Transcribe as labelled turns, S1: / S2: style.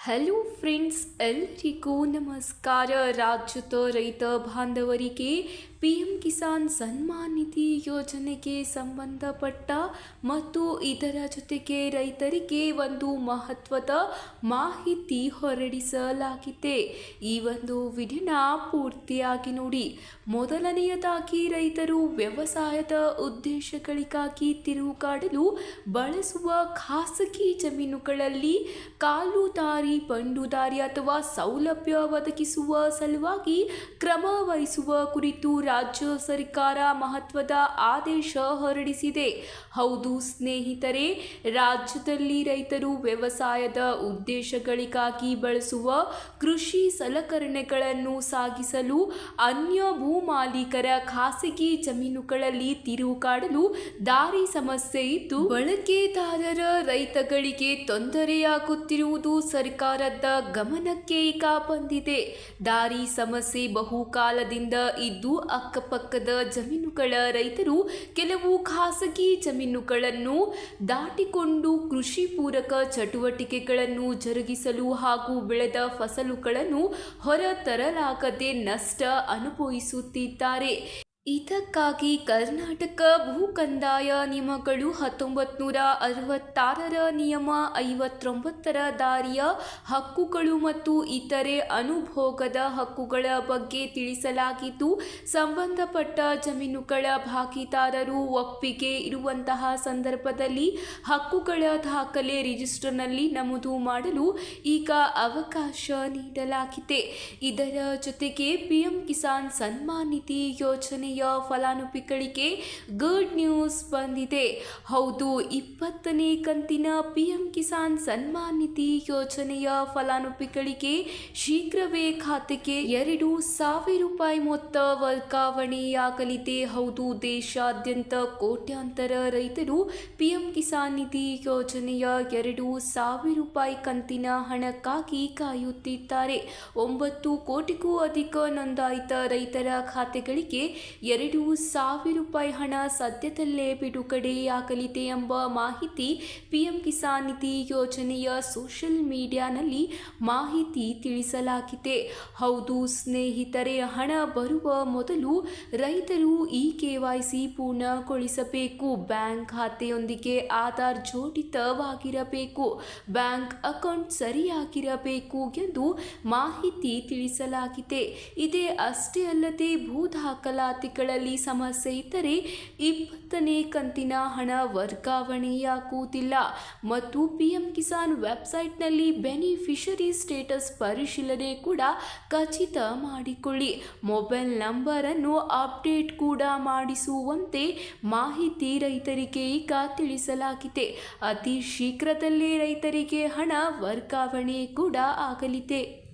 S1: Hello friends ಎಲ್ಲರಿಗೂ ನಮಸ್ಕಾರ. ರಾಜ್ಯದ ರೈತ ಬಾಂಧವರಿಗೆ ಪಿ ಎಂ ಕಿಸಾನ್ ಸನ್ಮಾನ್ ನಿಧಿ ಯೋಜನೆಗೆ ಸಂಬಂಧಪಟ್ಟ ಮತ್ತು ಇದರ ಜೊತೆಗೆ ರೈತರಿಗೆ ಒಂದು ಮಹತ್ವದ ಮಾಹಿತಿ ಹೊರಡಿಸಲಾಗಿದೆ. ಈ ಒಂದು ವಿಧಿನ ಪೂರ್ತಿಯಾಗಿ ನೋಡಿ. ಮೊದಲನೆಯದಾಗಿ ರೈತರು ವ್ಯವಸಾಯದ ಉದ್ದೇಶಗಳಿಗಾಗಿ ತಿರುಗಾಡಲು ಬಳಸುವ ಖಾಸಗಿ ಜಮೀನುಗಳಲ್ಲಿ ಕಾಲುದಾರಿ ಪಂಡುದಾರಿ ಅಥವಾ ಸೌಲಭ್ಯ ಒದಗಿಸುವ ಸಲುವಾಗಿ ಕ್ರಮ ವಹಿಸುವ ಕುರಿತು ರಾಜ್ಯ ಸರ್ಕಾರ ಮಹತ್ವದ ಆದೇಶ ಹೊರಡಿಸಿದೆ. ಹೌದು ಸ್ನೇಹಿತರೆ, ರಾಜ್ಯದಲ್ಲಿ ರೈತರು ವ್ಯವಸಾಯದ ಉದ್ದೇಶಗಳಿಗಾಗಿ ಬಳಸುವ ಕೃಷಿ ಸಲಕರಣೆಗಳನ್ನು ಸಾಗಿಸಲು ಅನ್ಯ ಭೂ ಮಾಲೀಕರ ಖಾಸಗಿ ಜಮೀನುಗಳಲ್ಲಿ ತಿರುವು ಕಾಡಲು ದಾರಿ ಸಮಸ್ಯೆ ಇದ್ದು, ಬಳಕೆದಾರರ ರೈತಗಳಿಗೆ ತೊಂದರೆಯಾಗುತ್ತಿರುವುದು ಸರ್ಕಾರದ ಗಮನಕ್ಕೆ ಈಗ ಬಂದಿದೆ. ದಾರಿ ಸಮಸ್ಯೆ ಬಹುಕಾಲದಿಂದ ಇದ್ದು ಅಕ್ಕಪಕ್ಕದ ಜಮೀನುಗಳ ರೈತರು ಕೆಲವು ಖಾಸಗಿ ಜಮೀನುಗಳನ್ನು ದಾಟಿಕೊಂಡು ಕೃಷಿ ಪೂರಕ ಚಟುವಟಿಕೆಗಳನ್ನು ಜರುಗಿಸಲು ಹಾಗೂ ಬೆಳೆದ ಫಸಲುಗಳನ್ನು ಹೊರತರಲಾಗದೆ ನಷ್ಟ ಅನುಭವಿಸುತ್ತಿದ್ದಾರೆ. ಇದಕ್ಕಾಗಿ ಕರ್ನಾಟಕ ಭೂ ಕಂದಾಯ ನಿಯಮಗಳು ಹತ್ತೊಂಬತ್ತು ನೂರ ಅರವತ್ತಾರರ ನಿಯಮ ಐವತ್ತೊಂಬತ್ತರ ದಾರಿಯ ಹಕ್ಕುಗಳು ಮತ್ತು ಇತರೆ ಅನುಭೋಗದ ಹಕ್ಕುಗಳ ಬಗ್ಗೆ ತಿಳಿಸಲಾಗಿದ್ದು, ಸಂಬಂಧಪಟ್ಟ ಜಮೀನುಗಳ ಭಾಗಿದಾರರು ಒಪ್ಪಿಗೆ ಇರುವಂತಹ ಸಂದರ್ಭದಲ್ಲಿ ಹಕ್ಕುಗಳ ದಾಖಲೆ ರಿಜಿಸ್ಟರ್ನಲ್ಲಿ ನಮೂದು ಮಾಡಲು ಈಗ ಅವಕಾಶ ನೀಡಲಾಗಿದೆ. ಇದರ ಜೊತೆಗೆ ಪಿಎಂ ಕಿಸಾನ್ ಸನ್ಮಾನ್ ನಿಧಿ ಯೋಜನೆಯ ಫಲಾನುಭವಿಗಳಿಗೆ ಗುಡ್ ನ್ಯೂಸ್ ಬಂದಿದೆ. ಹೌದು, ಇಪ್ಪತ್ತನೇ ಕಂತಿನ ಪಿಎಂ ಕಿಸಾನ್ ಸನ್ಮಾನ್ ನಿಧಿ ಯೋಜನೆಯ ಫಲಾನುಭವಿಗಳಿಗೆ ಶೀಘ್ರವೇ ಖಾತೆಗೆ ಎರಡು ಸಾವಿರ ರೂಪಾಯಿ ಮೊತ್ತ ವರ್ಗಾವಣೆಯಾಗಲಿದೆ. ಹೌದು, ದೇಶಾದ್ಯಂತ ಕೋಟ್ಯಾಂತರ ರೈತರು ಪಿಎಂ ಕಿಸಾನ್ ನಿಧಿ ಯೋಜನೆಯ ಎರಡು ಸಾವಿರ ರೂಪಾಯಿ ಕಂತಿನ ಹಣಕ್ಕಾಗಿ ಕಾಯುತ್ತಿದ್ದಾರೆ. ಒಂಬತ್ತು ಕೋಟಿಗೂ ಅಧಿಕ ನೋಂದಾಯಿತ ರೈತರ ಖಾತೆಗಳಿಗೆ ಎರಡು ಸಾವಿರ ರೂಪಾಯಿ ಹಣ ಸದ್ಯದಲ್ಲೇ ಬಿಡುಗಡೆಯಾಗಲಿದೆ ಎಂಬ ಮಾಹಿತಿ ಪಿಎಂ ಕಿಸಾನ್ ನಿಧಿ ಯೋಜನೆಯ ಸೋಷಿಯಲ್ ಮೀಡಿಯಾನಲ್ಲಿ ಮಾಹಿತಿ ತಿಳಿಸಲಾಗಿದೆ. ಹೌದು, ಸ್ನೇಹಿತರೆ, ಹಣ ಬರುವ ಮೊದಲು ರೈತರು ಈ ಕೆ ಪೂರ್ಣಗೊಳಿಸಬೇಕು. ಬ್ಯಾಂಕ್ ಖಾತೆಯೊಂದಿಗೆ ಆಧಾರ್ ಜೋಡಿತವಾಗಿರಬೇಕು. ಬ್ಯಾಂಕ್ ಅಕೌಂಟ್ ಸರಿಯಾಗಿರಬೇಕು ಎಂದು ಮಾಹಿತಿ ತಿಳಿಸಲಾಗಿದೆ. ಇದೇ ಅಷ್ಟೇ ಅಲ್ಲದೆ ಭೂ ದಾಖಲಾತಿಗಳಲ್ಲಿ ಸಮಸ್ಯೆ ಇದ್ದರೆ ಇಪ್ಪತ್ತನೇ ಕಂತಿನ ಹಣ ವರ್ಗಾವಣೆಯಾಗುವುದಿಲ್ಲ. ಮತ್ತು ಪಿಎಂ ಕಿಸಾನ್ ವೆಬ್ಸೈಟ್ನಲ್ಲಿ ಬೆನಿಫಿಷರಿ ಸ್ಟೇಟಸ್ ಪರಿಶೀಲನೆ ಕೂಡ ಖಚಿತ ಮಾಡಿಕೊಳ್ಳಿ. ಮೊಬೈಲ್ ನಂಬರನ್ನು ಅಪ್ಡೇಟ್ ಕೂಡ ಮಾಡಿಸುವಂತೆ ಮಾಹಿತಿ ರೈತರಿಗೆ ಈಗ ತಿಳಿಸಲಾಗಿದೆ. ಅತಿ ಶೀಘ್ರದಲ್ಲೇ ರೈತರಿಗೆ ಹಣ ವರ್ಗಾವಣೆ ಕೂಡ ಆಗಲಿದೆ.